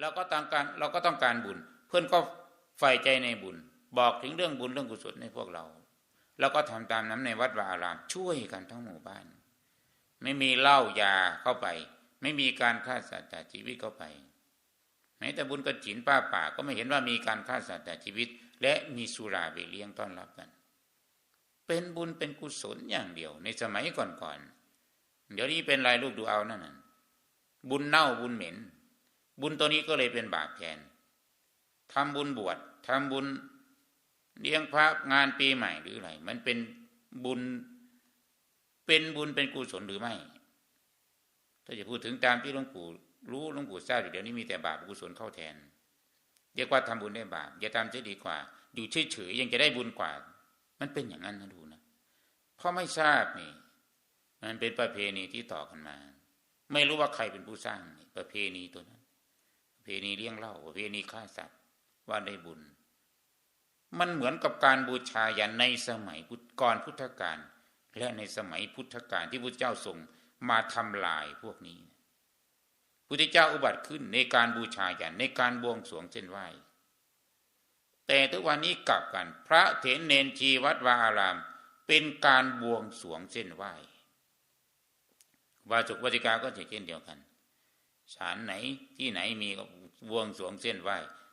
เราก็ต้องการเราก็ต้องการบุญ เพื่อนก็ใฝ่ใจในบุญ บอกถึงเรื่องบุญเรื่องกุศลในพวกเราแล้วก็ทำตามนั้นในวัดวาอาราม ช่วยกันทั้งหมู่บ้าน ไม่มีเหล้ายาเข้าไป ไม่มีการฆ่าสัตว์ตัดชีวิตเข้าไปแม้แต่บุญกระถินป้าป่าก็ไม่เห็นว่ามีการฆ่าสัตว์ตัดชีวิต และมีสุราไปเลี้ยงต้อนรับกัน เป็นบุญเป็นกุศลอย่างเดียว ในสมัยก่อนๆเดี๋ยวนี้เป็นไรลูกดูเอานั่นน่ะบุญเน่าบุญเหม็น บุญตัวนี้ก็เลยเป็นบาปแทนทำบุญบวชทำบุญเลี้ยงพระงานปีใหม่หรืออะไร มันเป็นบุญเป็นบุญเป็นกุศลหรือไม่ ถ้าจะพูดถึงตามที่หลวงปู่รู้หลวงปู่ทราบอยู่เดี๋ยวนี้มีแต่บาปกุศลเข้าแทนเรียกว่าทำบุญได้บาปอย่าทำจะดีกว่า อยู่เฉยๆยังจะได้บุญกว่า มันเป็นอย่างนั้นนะดูนะเพราะไม่ทราบนี่ มันเป็นประเพณีที่ต่อกันมา ไม่รู้ว่าใครเป็นผู้สร้างประเพณีตัวนั้น เพณีเลี้ยงเหล้าเพณีฆ่าสัตว์ว่าได้บุญ มันเหมือนกับการบูชายันในสมัยพุทธก่อนพุทธกาลและในสมัยพุทธกาลที่พระเจ้าทรงมาทำลายพวกนี้พุทธเจ้าอุบัติขึ้นในการบูชายันในการบวงสรวงเส้นไหวแต่ทุกวันนี้กลับกัน พระเถรเนนชีวัดวาอาราม เป็นการบวงสรวงเส้นไหววาจุกวัติกาก็เช่นเดียวกัน ศาลไหนที่ไหนมีก็บวงสวงเส้นไหว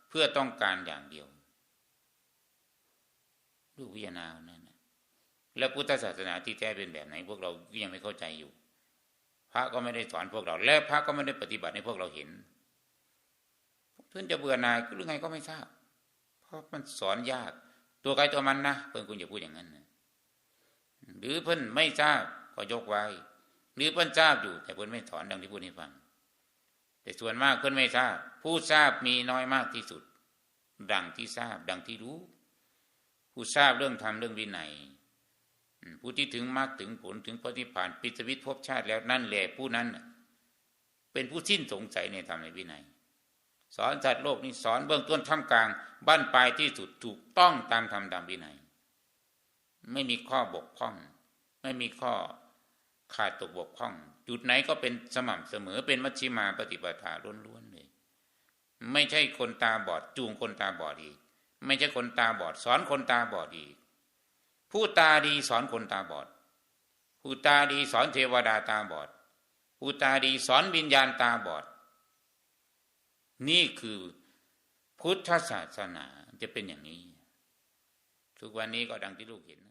เพื่อต้องการอย่างเดียวดูพิจาณนั่นนะแล้วพุทธศาสนาที่แท้เป็นแบบไหน พวกเรายังไม่เข้าใจอยู่ พระก็ไม่ได้สอนพวกเรา และพระก็ไม่ได้ปฏิบัติให้พวกเราเห็นเพื่อนจะเบื่อหน่ายหรือไงก็ไม่ทราบ เพราะมันสอนยาก ตัวใครตัวมันนะเพื่อนคุณอย่าพูดอย่างนั้นนะหรือเพื่อนไม่ทราบก็ยกไว้ หรือเพื่อนทราบอยู่ แต่เพื่อนไม่สอนดังที่พูดให้ฟัง แต่ส่วนมากเพื่อนไม่ทราบ ผู้ทราบมีน้อยมากที่สุด ดังที่ทราบ ดังที่รู้ ผู้ทราบเรื่องธรรมเรื่องวินัยผู้ที่ถึงมรรคถึงผลถึงปฏิพานปิสวิตภพชาติแล้วนั่นแหละผู้นั้น เป็นผู้สิ้นสงสัยในธรรมในวินัย สอนสัตว์โลกนี้สอนเบื้องต้นท่ามกลางบ้านปลายที่สุดถูกต้องตามธรรมตามวินัย ไม่มีข้อบกพร่อง ไม่มีข้อ ขาดตกบกพร่อง จุดไหนก็เป็นสม่ำเสมอเป็นมัชชิมาปฏิปทาล้วนๆเลย ไม่ใช่คนตาบอดจูงคนตาบอดอีก ไม่ใช่คนตาบอด สอนคนตาบอดอีก ผู้ตาดีสอนคนตาบอด ผู้ตาดีสอนเทวดาตาบอด ผู้ตาดีสอนวิญญาณตาบอด นี่คือพุทธศาสนาจะเป็นอย่างนี้ ทุกวันนี้ก็ดังที่ลูกเห็น